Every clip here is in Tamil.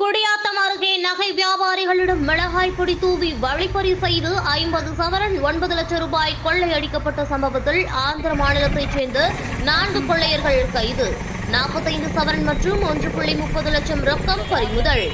குடியாத்தம் அருகே நகை வியாபாரிகளிடம் மிளகாய் பொடி தூவி வழிப்பறி செய்து ஐம்பது சவரன் ஒன்பது லட்சம் ரூபாய் கொள்ளையடிக்கப்பட்ட சம்பவத்தில் ஆந்திர மாநிலத்தைச் சேர்ந்த நான்கு கொள்ளையர்கள் கைது. நாற்பத்தைந்து சவரன் மற்றும் ஒன்று புள்ளி முப்பது லட்சம் ரொக்கம் பறிமுதல்.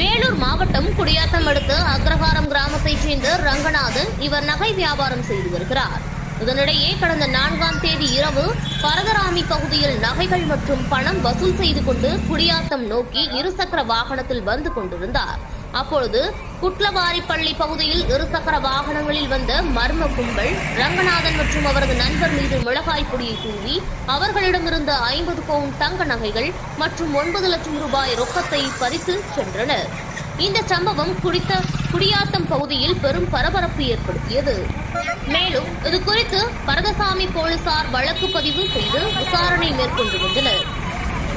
வேலூர் மாவட்டம் குடியாத்தம் அடுத்த அக்ரஹாரம் கிராமத்தைச் சேர்ந்த ரங்கநாதன் இவர் நகை வியாபாரம் செய்து வருகிறார். இதனிடையே கடந்த நான்காம் தேதி இரவு பரதராமி பகுதியில் நகைகள் மற்றும் பணம் வசூல் செய்து கொண்டு குடியாத்தம் நோக்கி இருசக்கர வாகனத்தில் வந்து கொண்டிருந்தார். அப்பொழுது குட்லவாரிப்பள்ளி பகுதியில் இருசக்கர வாகனங்களில் வந்த மர்ம கும்பல் ரங்கநாதன் மற்றும் அவரது நண்பர் மீது மிளகாய் பொடியை தூவி அவர்களிடமிருந்த ஐம்பது பவுன் தங்க நகைகள் மற்றும் ஒன்பது லட்சம் ரூபாய் ரொக்கத்தை பறித்து சென்றனர். இந்த சம்பவம் குடித்த குடியாத்தம் பகுதியில் பெரும் பரபரப்பு ஏற்படுத்தியது. மேலும் இது குறித்து பரதசாமி போலீசார் வழக்கு பதிவு செய்து விசாரணை மேற்கொண்டு வந்தனர்.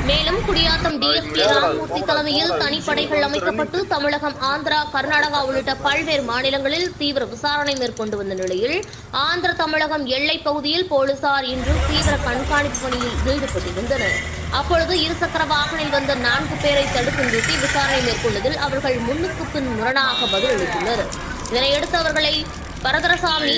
மேலும் குடியாத்தம் டிஎஸ்பி ராமமூர்த்தி தலைமையில் தனிப்படைகள் அமைக்கப்பட்டு தமிழகம் ஆந்திரா கர்நாடகா உள்ளிட்ட பல்வேறு மாநிலங்களில் தீவிர விசாரணை மேற்கொண்டு வந்த நிலையில் ஆந்திர தமிழகம் எல்லைப் பகுதியில் போலீசார் இன்று தீவிர கண்காணிப்பு பணியில் ஈடுபட்டிருந்தனர். அப்பொழுது இருசக்கர வாகனில் வந்த நான்கு பேரை தடுத்து நிறுத்தி விசாரணை மேற்கொண்டதில் அவர்கள் முன்னுக்கு பின் முரணாக பதிலளித்துள்ளனர். இதனையடுத்து அவர்களை பரதரசாமி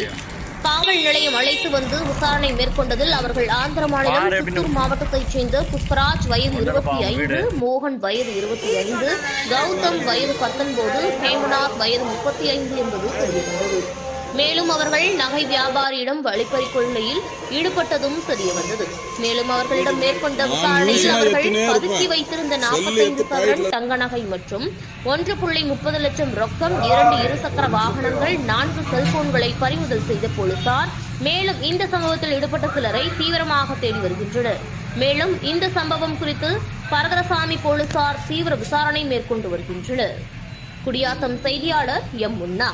காவல் நிலையம் அழைத்து வந்து விசாரணை மேற்கொண்டதில் அவர்கள் ஆந்திர மாநிலம் சித்தூர் மாவட்டத்தைச் சேர்ந்த புஷ்பராஜ் வயது இருபத்தி ஐந்து மோகன் வயது இருபத்தி ஐந்து கௌதம் வயது பத்தொன்பது ஹேமநாத் வயது முப்பத்தி ஐந்து என்பது தெரியவந்தது மேலும் அவர்கள் நகை வியாபாரியிடம் வழிப்பறி கொள்ளையில் ஈடுபட்டதும் தெரிய வந்தது. மேலும் அவர்களிடம் மேற்கொண்ட விசாரணையில் அவர்கள் பதுக்கி வைத்திருந்த நாற்பத்தைந்து சவரன் தங்க நகை மற்றும் ஒன்று புள்ளி முப்பது லட்சம் ரொக்கம் இரண்டு இருசக்கர வாகனங்கள் நான்கு செல்போன்களை பறிமுதல் செய்த போலீசார் மேலும் இந்த சம்பவத்தில் ஈடுபட்ட சிலரை தீவிரமாக தேடி வருகின்றனர். மேலும் இந்த சம்பவம் குறித்து பரதரசாமி போலீசார் தீவிர விசாரணை மேற்கொண்டு வருகின்றனர். குடியாத்தம் செய்தியாளர் எம் முன்னா.